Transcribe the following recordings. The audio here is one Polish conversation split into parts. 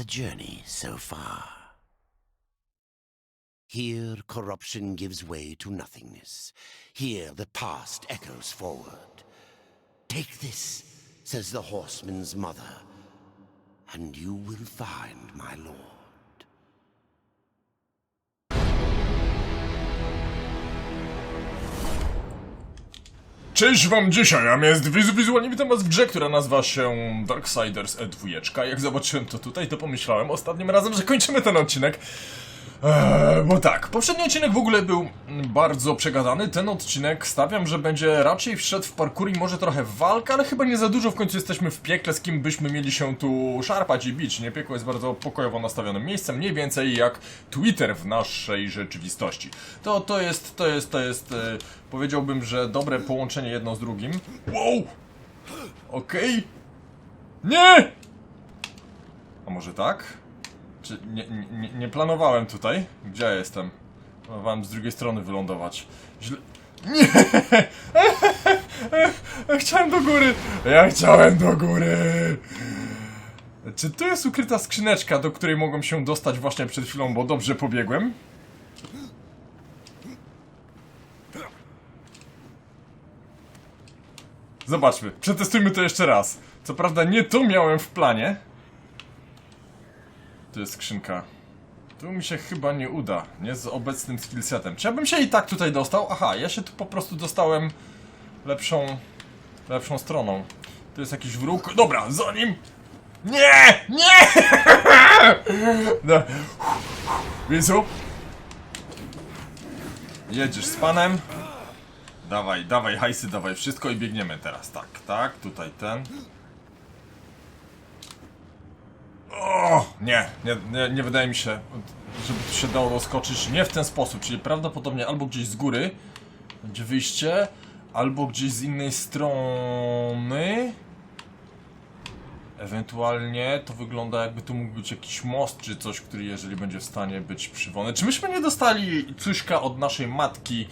the journey so far. Here, corruption gives way to nothingness. Here, the past echoes forward. Take this, says the horseman's mother, and you will find my lord. Cześć wam dzisiaj, a jest wizu wizualnie witam was w grze, która nazywa się Darksiders E2. Jak zobaczyłem to tutaj, to pomyślałem ostatnim razem, że kończymy ten odcinek. Eee, bo tak, poprzedni odcinek w ogóle był bardzo przegadany. Ten odcinek stawiam, że będzie raczej wszedł w parkour i może trochę w walkę, ale chyba nie za dużo. W końcu jesteśmy w piekle, z kim byśmy mieli się tu szarpać i bić. Nie, piekło jest bardzo pokojowo nastawionym miejscem, mniej więcej jak Twitter w naszej rzeczywistości. To, to jest, to jest, to jest, e, powiedziałbym, że dobre połączenie jedno z drugim. Wow! Okej. Nie! A może tak? Czy nie, nie, nie planowałem tutaj? Gdzie ja jestem? Planowałem z drugiej strony wylądować. Źle... Nie! Chciałem do góry! Ja chciałem do góry! Czy tu jest ukryta skrzyneczka, do której mogłem się dostać właśnie przed chwilą, bo dobrze pobiegłem? Zobaczmy, przetestujmy to jeszcze raz. Co prawda nie to miałem w planie, tu jest skrzynka. Tu mi się chyba nie uda, nie z obecnym skillsetem. Czy ja bym się i tak tutaj dostał? Aha, ja się tu po prostu dostałem lepszą, lepszą stroną. Tu jest jakiś wróg. Dobra, za nim! Nie! Nie! No. Wizu? Jedziesz z panem. Dawaj, dawaj hajsy, dawaj wszystko i biegniemy teraz. Tak, tak, tutaj ten. O, nie, nie, nie, nie wydaje mi się, żeby tu się dało doskoczyć nie w ten sposób, czyli prawdopodobnie albo gdzieś z góry będzie wyjście, albo gdzieś z innej strony. Ewentualnie to wygląda jakby tu mógł być jakiś most czy coś, który jeżeli będzie w stanie być przywony. Czy myśmy nie dostali cuśka od naszej matki,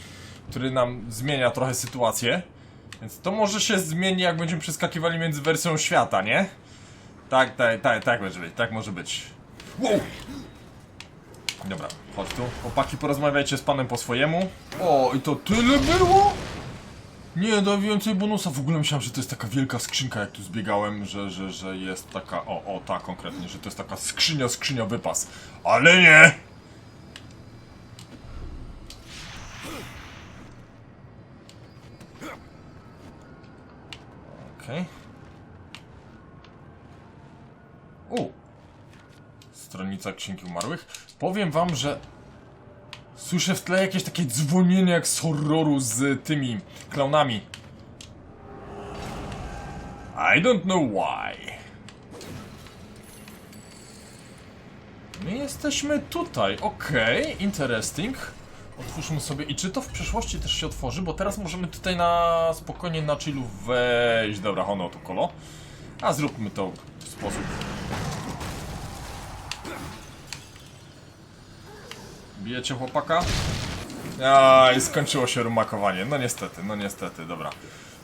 który nam zmienia trochę sytuację? Więc to może się zmieni jak będziemy przeskakiwali między wersją świata, nie? Tak, tak, tak, tak może być, tak może być. Wow! Dobra, chodź tu. Chłopaki, porozmawiajcie z panem po swojemu. O, i to tyle było? Nie, da więcej bonusa. W ogóle myślałem, że to jest taka wielka skrzynka, jak tu zbiegałem, że, że, że jest taka, o, o, ta konkretnie, że to jest taka skrzynia, skrzynia wypas. Ale nie! Okej. U. Stronica Księgi Umarłych. Powiem wam, że słyszę w tle jakieś takie dzwonienie jak z horroru z tymi klaunami. I don't know why. My jesteśmy tutaj, okej, interesting. Otwórzmy sobie, i czy to w przyszłości też się otworzy, bo teraz możemy tutaj na spokojnie na chillu wejść. Dobra, hono tu kolo. A zróbmy to w sposób Bijecie chłopaka? A i skończyło się rumakowanie. No niestety, no niestety, dobra.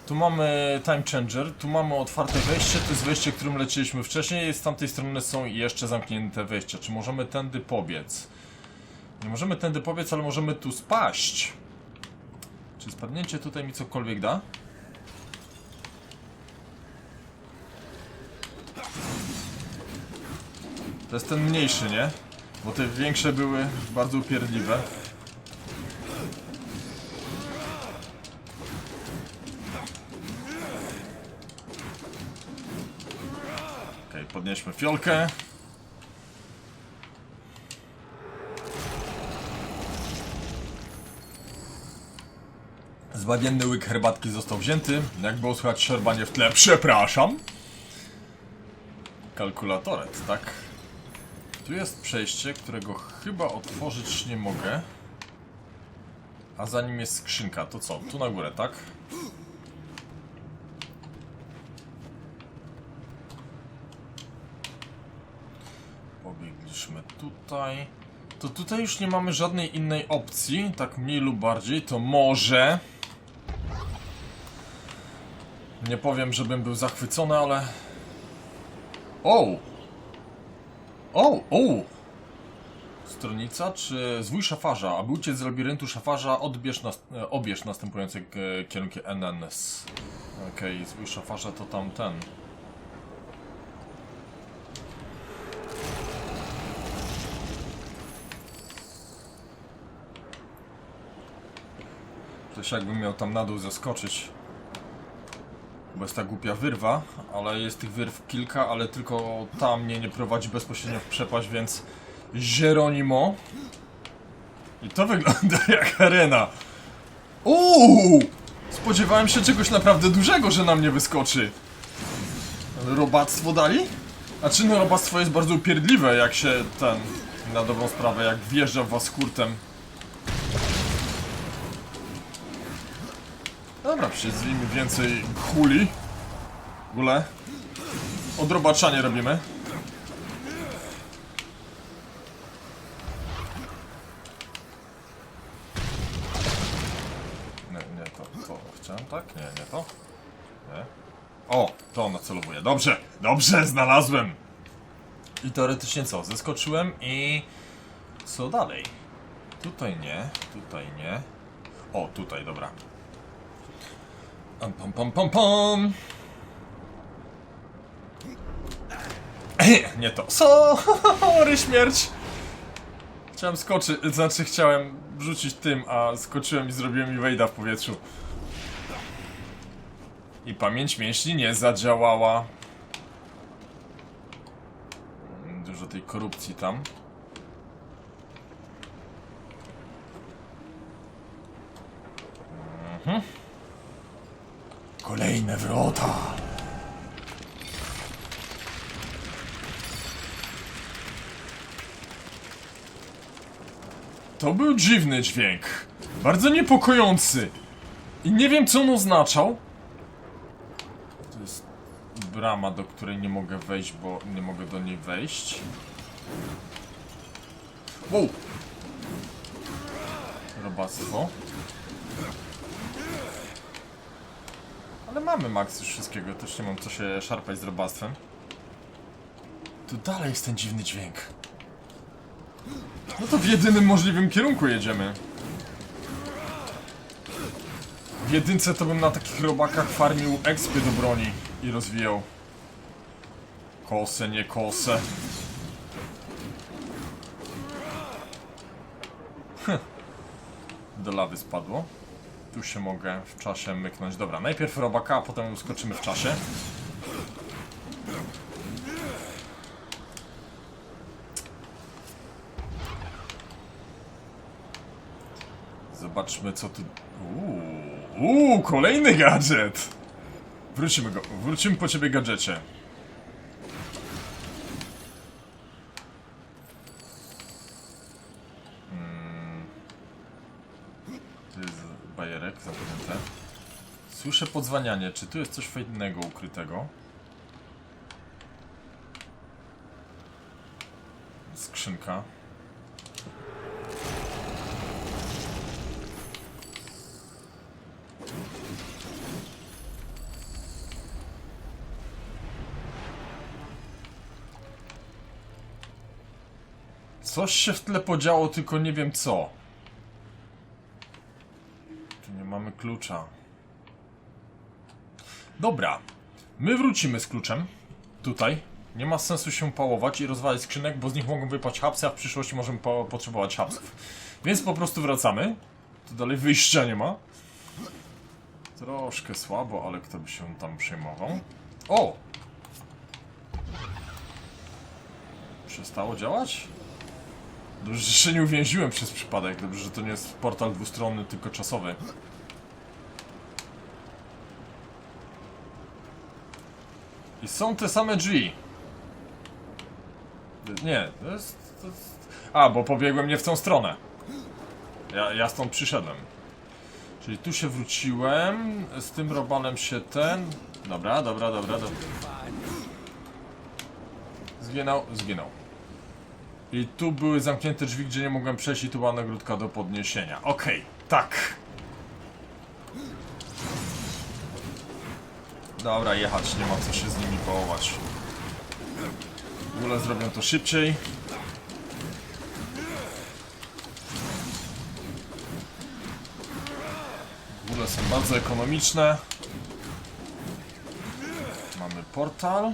Tu mamy time changer, tu mamy otwarte wejście, to jest wejście, którym leciliśmy wcześniej, z tamtej strony są jeszcze zamknięte wejścia. Czy możemy tędy pobiec? Nie możemy tędy pobiec, ale możemy tu spaść. Czy spadnięcie tutaj mi cokolwiek da? To jest ten mniejszy, nie? Bo te większe były bardzo upierdliwe. Okej, podnieśmy fiolkę. Zbawienny łyk herbatki został wzięty. Jak było słychać szerbanie w tle, przepraszam. Kalkulatoret, tak? Tu jest przejście, którego chyba otworzyć nie mogę. A za nim jest skrzynka. To co? Tu na górę, tak? Pobiegliśmy tutaj. To tutaj już nie mamy żadnej innej opcji, tak mniej lub bardziej. To może... Nie powiem, żebym był zachwycony, ale... O! O, o! Stronica czy zwój szafarza? Aby uciec z labiryntu szafarza, odbierz nas, e, obierz następujące e, kierunki NNS. Okej, zwój szafarza to tamten. Coś jakbym miał tam na dół zaskoczyć. Bo jest ta głupia wyrwa, ale jest tych wyrw kilka, ale tylko ta mnie nie prowadzi bezpośrednio w przepaść, więc Jeronimo. I to wygląda jak arena. Uuu! Spodziewałem się czegoś naprawdę dużego, że na mnie wyskoczy. Robactwo dali? A czy no robactwo jest bardzo upierdliwe, jak się ten, na dobrą sprawę, jak wjeżdża w was kurtem. Przyzwijmy więcej huli. W ogóle. Odrobaczanie robimy. Nie, nie to, to chciałem, tak? Nie, nie to. Nie. O, to nacelowuję. Dobrze, dobrze, znalazłem. I teoretycznie co? Zeskoczyłem i... Co dalej? Tutaj nie, tutaj nie. O, tutaj, dobra. Pam, pam, pam, pam, pam. Nie to. Sorry, śmierć. Chciałem skoczyć, znaczy chciałem rzucić tym, a skoczyłem i zrobiłem Evade'a w powietrzu. I pamięć mięśni nie zadziałała. Dużo tej korupcji tam. Kolejne wrota. To był dziwny dźwięk. Bardzo niepokojący. I nie wiem, co on oznaczał. To jest brama, do której nie mogę wejść, bo nie mogę do niej wejść. Wow. Robactwo. Ale mamy max już wszystkiego, też nie mam co się szarpać z robactwem. Tu dalej jest ten dziwny dźwięk. No to w jedynym możliwym kierunku jedziemy. W jedynce to bym na takich robakach farmił expy do broni i rozwijał. Kosę, nie kosę. Hm. Do lawy spadło. Tu się mogę w czasie myknąć. Dobra, najpierw robaka, a potem uskoczymy w czasie. Zobaczmy co tu... Uuu, uuu, kolejny gadżet! Wrócimy go, wrócimy po ciebie gadżecie. Słyszę podzwanianie. Czy tu jest coś fajnego ukrytego? Skrzynka. Coś się w tle podziało, tylko nie wiem co. Tu nie mamy klucza. Dobra. My wrócimy z kluczem. Tutaj. Nie ma sensu się pałować i rozwalać skrzynek, bo z nich mogą wypaść hapsy, a w przyszłości możemy po potrzebować hapsów. Więc po prostu wracamy. Tu dalej wyjścia nie ma. Troszkę słabo, ale kto by się tam przejmował. O! Przestało działać? Dobrze, że się nie uwięziłem przez przypadek. Dobrze, że to nie jest portal dwustronny, tylko czasowy. I są te same drzwi. Nie, to jest, to jest... A, bo pobiegłem nie w tą stronę. Ja, ja stąd przyszedłem. Czyli tu się wróciłem, z tym robanem się ten... Dobra, dobra, dobra, dobra. Zginął, zginął. I tu były zamknięte drzwi, gdzie nie mogłem przejść i tu była nagródka do podniesienia. Okej, tak. Dobra, jechać, nie ma co się z nimi połować. W ogóle zrobią to szybciej. W ogóle są bardzo ekonomiczne. Mamy portal.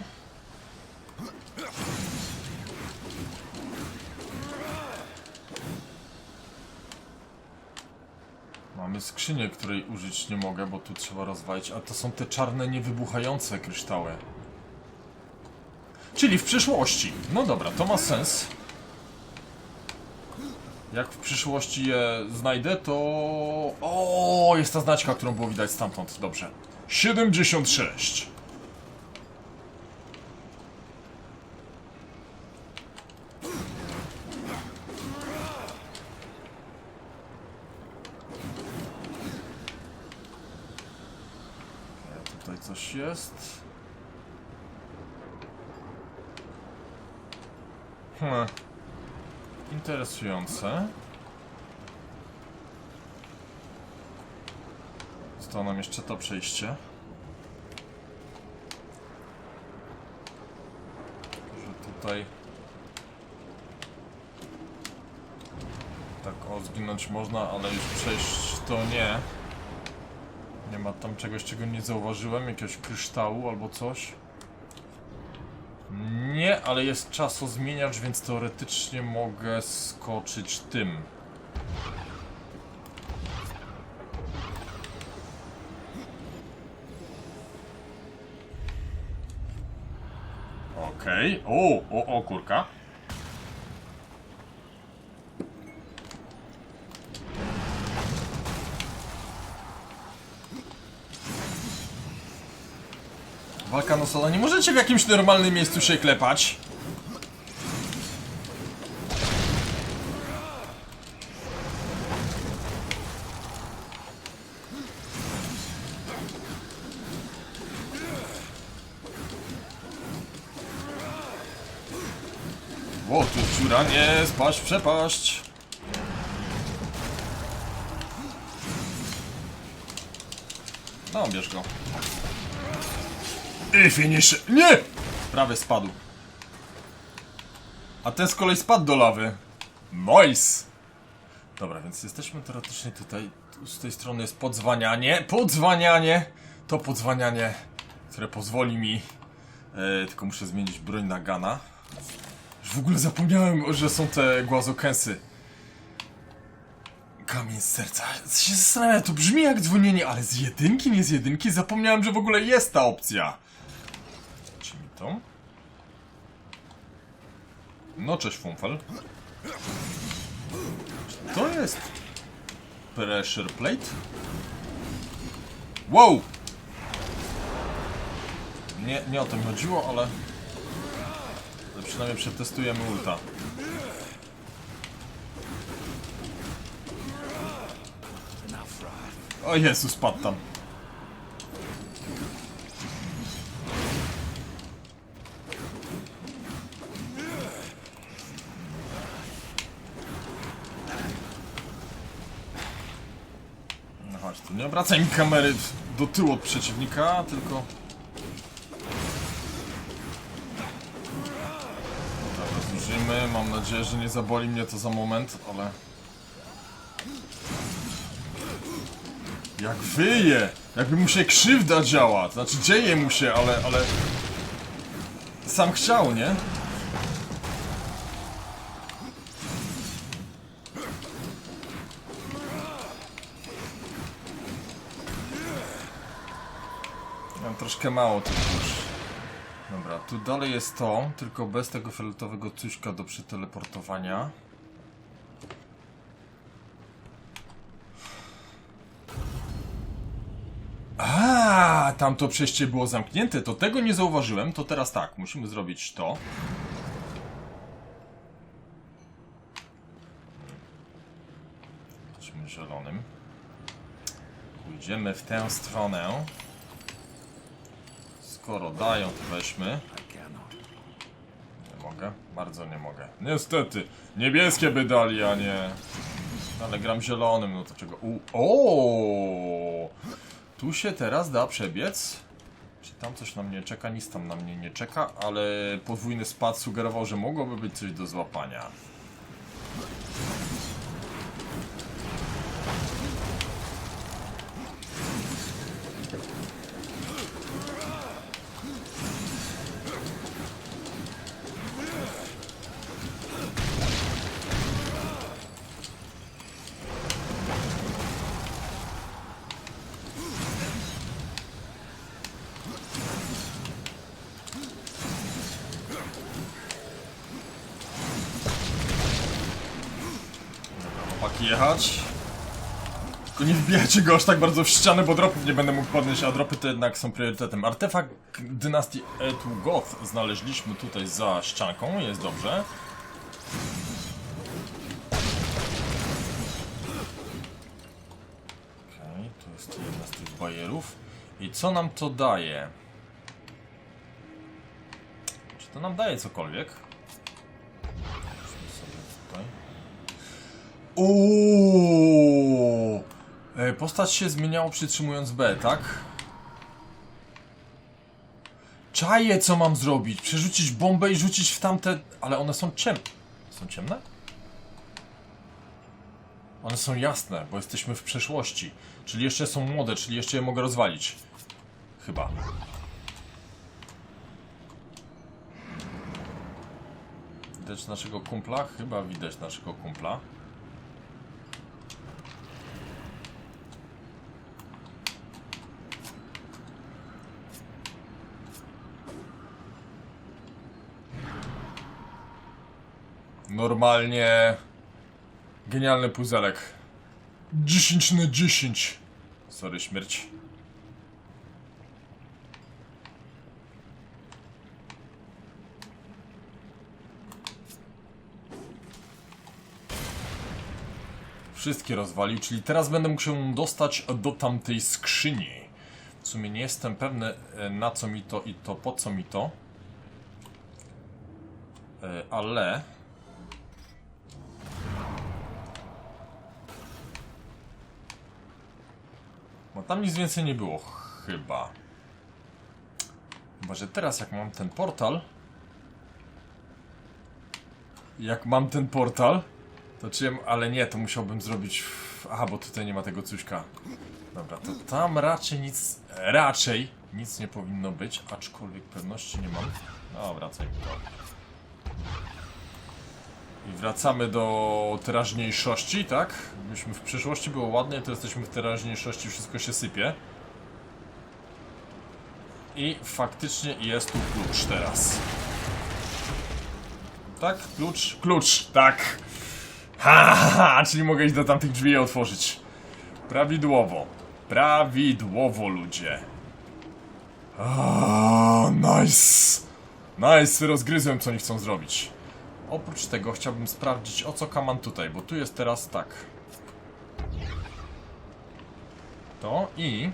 Mamy skrzynię, której użyć nie mogę, bo tu trzeba rozwalić, a to są te czarne, niewybuchające kryształy. Czyli w przyszłości. No dobra, to ma sens. Jak w przyszłości je znajdę, to... O, jest ta znaczka, którą było widać stamtąd. Dobrze. 76. E, Tutaj coś jest. Hmm. Interesujące. Zostało nam jeszcze to przejście. Że tutaj... Tak o, zginąć można, ale już przejść to nie. Nie ma tam czegoś, czego nie zauważyłem, jakiegoś kryształu albo coś. Nie, ale jest czasozmieniacz, więc teoretycznie mogę skoczyć tym. Okej. O, o, o, kurka. Na solo. Nie możecie w jakimś normalnym miejscu się klepać. O, tu dziura, nie, spaść, przepaść. No, bierz go. I finish. Nie! Prawy spadł. A ten z kolei spadł do lawy. Nice! Dobra, więc jesteśmy teoretycznie tutaj. Tu z tej strony jest podzwanianie. Podzwanianie! To podzwanianie, które pozwoli mi. E, tylko muszę zmienić broń na Gana. Już w ogóle zapomniałem, że są te głazokęsy. Kamień z serca. Się zastanawiam, to brzmi jak dzwonienie, ale z jedynki, nie z jedynki. Zapomniałem, że w ogóle jest ta opcja. No, cześć Funfel. Czy to jest... Pressure plate? Wow! Nie, nie o to mi chodziło, ale... ale przynajmniej przetestujemy ulta. O Jezu, spadł tam. Obracaj mi kamery do tyłu od przeciwnika, tylko... Dobra, mam nadzieję, że nie zaboli mnie to za moment, ale... Jak wyje! Jakby mu się krzywda działa. Znaczy dzieje mu się, ale, ale... Sam chciał, nie? Troszkę mało tych już. Dobra, tu dalej jest to, tylko bez tego fioletowego cuśka do przeteleportowania. A, tam to przejście było zamknięte, to tego nie zauważyłem, to teraz tak, musimy zrobić to. Chodźmy zielonym. Pójdziemy w tę stronę. Skoro dają, to weźmy. Nie mogę? Bardzo nie mogę. Niestety, niebieskie by dali, a nie... Ale gram zielonym, no to czego... U o! Tu się teraz da przebiec. Czy Tam coś na mnie czeka, nic tam na mnie nie czeka, ale podwójny spad sugerował, że mogłoby być coś do złapania. Jechać. Tylko nie wbijajcie go aż tak bardzo w ścianę, bo dropów nie będę mógł podnieść, a dropy to jednak są priorytetem. Artefakt dynastii Etu Goth znaleźliśmy tutaj za ścianką, jest dobrze. Okej, to jest jedna z tych bajerów. I co nam to daje? Czy to nam daje cokolwiek? Uuu! E, Postać się zmieniało przytrzymując B, tak? Czaję, co mam zrobić. Przerzucić bombę i rzucić w tamte... Ale one są ciemne. Są ciemne? One są jasne, bo jesteśmy w przeszłości. Czyli jeszcze są młode, czyli jeszcze je mogę rozwalić. Chyba. Widać naszego kumpla? Chyba widać naszego kumpla. Normalnie genialny puzelek. 10 na 10. Sorry, śmierć. Wszystkie rozwalił, czyli teraz będę mógł się dostać do tamtej skrzyni. W sumie nie jestem pewny e, na co mi to i to, po co mi to. E, Ale... Bo tam nic więcej nie było, chyba. Chyba, że teraz jak mam ten portal... Jak mam ten portal, to czy... Ale nie, to musiałbym zrobić... Aha, bo tutaj nie ma tego cuśka. Dobra, to tam raczej nic... Raczej nic nie powinno być, aczkolwiek pewności nie mam. No, wracajmy do... I wracamy do teraźniejszości, tak? Byliśmy w przyszłości, było ładnie, to jesteśmy w teraźniejszości, wszystko się sypie. I faktycznie jest tu klucz teraz. Tak? Klucz? Klucz, tak! Ha, ha, ha, czyli mogę iść do tamtych drzwi i otworzyć. Prawidłowo. Prawidłowo, ludzie. Ah, nice! Nice, rozgryzłem, co oni chcą zrobić. Oprócz tego chciałbym sprawdzić, o co kaman tutaj, bo tu jest teraz tak. To i...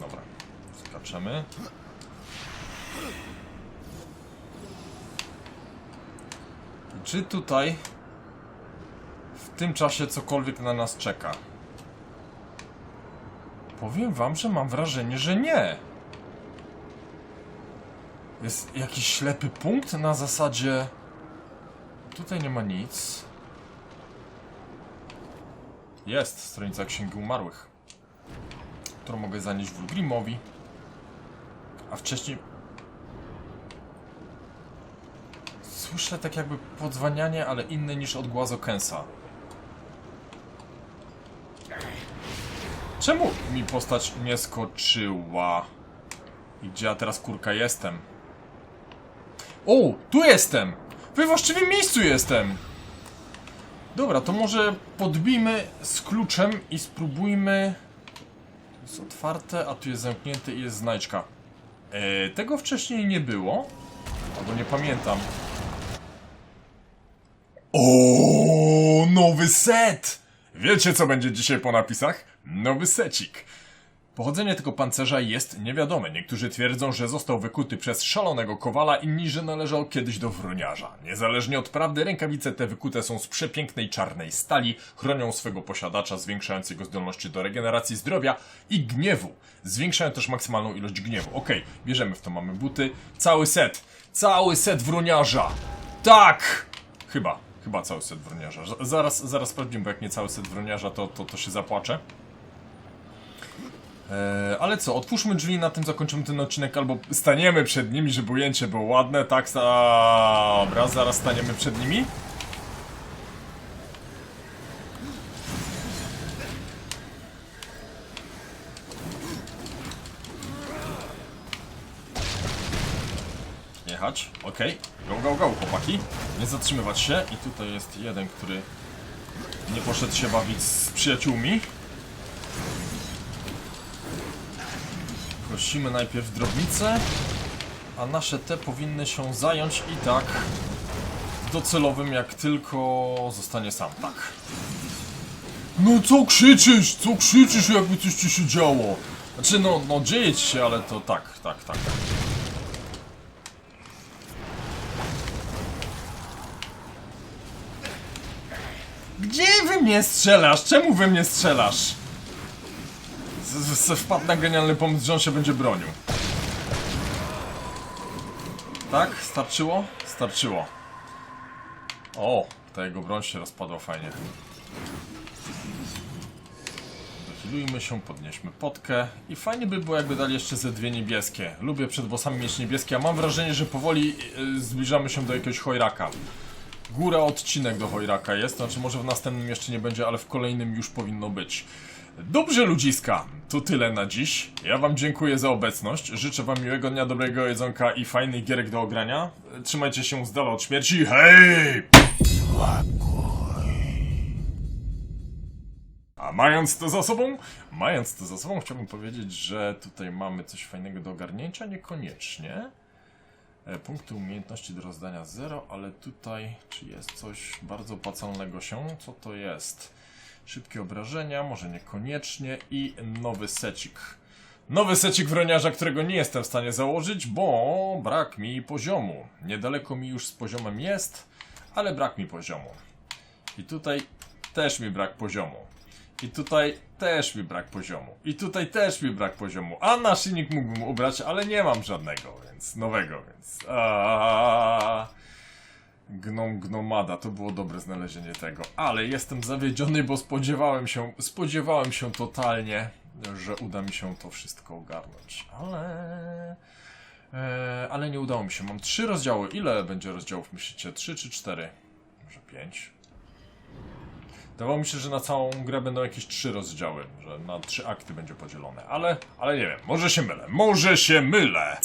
Dobra, skaczemy. Czy tutaj w tym czasie cokolwiek na nas czeka? Powiem wam, że mam wrażenie, że nie. Jest jakiś ślepy punkt na zasadzie... Tutaj nie ma nic. Jest stronica Księgi Umarłych, którą mogę zanieść Wulgrimowi. A wcześniej... Słyszę tak jakby podzwanianie, ale inne niż od Głazokensa. Czemu mi postać nie skoczyła? I gdzie ja teraz kurka jestem? O, tu jestem! We właściwym miejscu jestem! Dobra, to może podbijmy z kluczem i spróbujmy... To jest otwarte, a tu jest zamknięte i jest znajdźka. E, tego wcześniej nie było. Albo nie pamiętam. O, nowy set! Wiecie co będzie dzisiaj po napisach? Nowy secik. Pochodzenie tego pancerza jest niewiadome. Niektórzy twierdzą, że został wykuty przez szalonego kowala, inni, że należał kiedyś do wroniarza. Niezależnie od prawdy, rękawice te wykute są z przepięknej czarnej stali, chronią swego posiadacza, zwiększając jego zdolności do regeneracji zdrowia i gniewu. Zwiększają też maksymalną ilość gniewu. Okej, bierzemy w to, mamy buty. Cały set! Cały set wroniarza! Tak! Chyba, chyba cały set wroniarza. Zaraz, zaraz sprawdzimy, bo jak nie cały set wroniarza, to, to, to się zapłaczę. Eee, ale co, otwórzmy drzwi, na tym zakończymy ten odcinek, albo staniemy przed nimi, żeby ujęcie było ładne, tak? Dobra, zaraz staniemy przed nimi. Jechać, okej. Go, go, go, chłopaki. Nie zatrzymywać się. I tutaj jest jeden, który nie poszedł się bawić z przyjaciółmi. Prosimy najpierw drobnicę, a nasze te powinny się zająć i tak docelowym, jak tylko zostanie sam, tak. No co krzyczysz? Co krzyczysz, jakby coś ci się działo? Znaczy, no, no dzieje ci się, ale to tak, tak, tak. Gdzie wy mnie strzelasz? Czemu wy mnie strzelasz? Wpadł na genialny pomysł, że on się będzie bronił. Tak? Starczyło? Starczyło. O, ta jego broń się rozpadła fajnie. Dochilujmy się, podnieśmy potkę i fajnie by było jakby dali jeszcze ze dwie niebieskie. Lubię przed bossami mieć niebieskie, a mam wrażenie, że powoli y, zbliżamy się do jakiegoś chojraka. Góra odcinek do Hojraka jest, znaczy może w następnym jeszcze nie będzie, ale w kolejnym już powinno być. Dobrze ludziska, to tyle na dziś. Ja wam dziękuję za obecność, życzę wam miłego dnia, dobrego jedzonka i fajnych gierek do ogrania. Trzymajcie się z dala od śmierci, hej! A mając to za sobą, mając to za sobą, chciałbym powiedzieć, że tutaj mamy coś fajnego do ogarnięcia, niekoniecznie. E, Punkty umiejętności do rozdania 0, ale tutaj czy jest coś bardzo opłacalnego się? Co to jest? Szybkie obrażenia, może niekoniecznie i nowy secik. Nowy secik wroniarza, którego nie jestem w stanie założyć, bo brak mi poziomu. Niedaleko mi już z poziomem jest, ale brak mi poziomu. I tutaj też mi brak poziomu. I tutaj też mi brak poziomu. I tutaj też mi brak poziomu. A naszyjnik mógłbym ubrać, ale nie mam żadnego, więc nowego, więc. Aaaa. Gnom gnomada, to było dobre znalezienie tego. Ale jestem zawiedziony, bo spodziewałem się, spodziewałem się totalnie, że uda mi się to wszystko ogarnąć. Ale. E, ale nie udało mi się. Mam trzy rozdziały. Ile będzie rozdziałów, myślicie? Trzy czy cztery? Może pięć? Wydawało mi się, że na całą grę będą jakieś trzy rozdziały, że na trzy akty będzie podzielone, ale, ale nie wiem, może się mylę, może się mylę!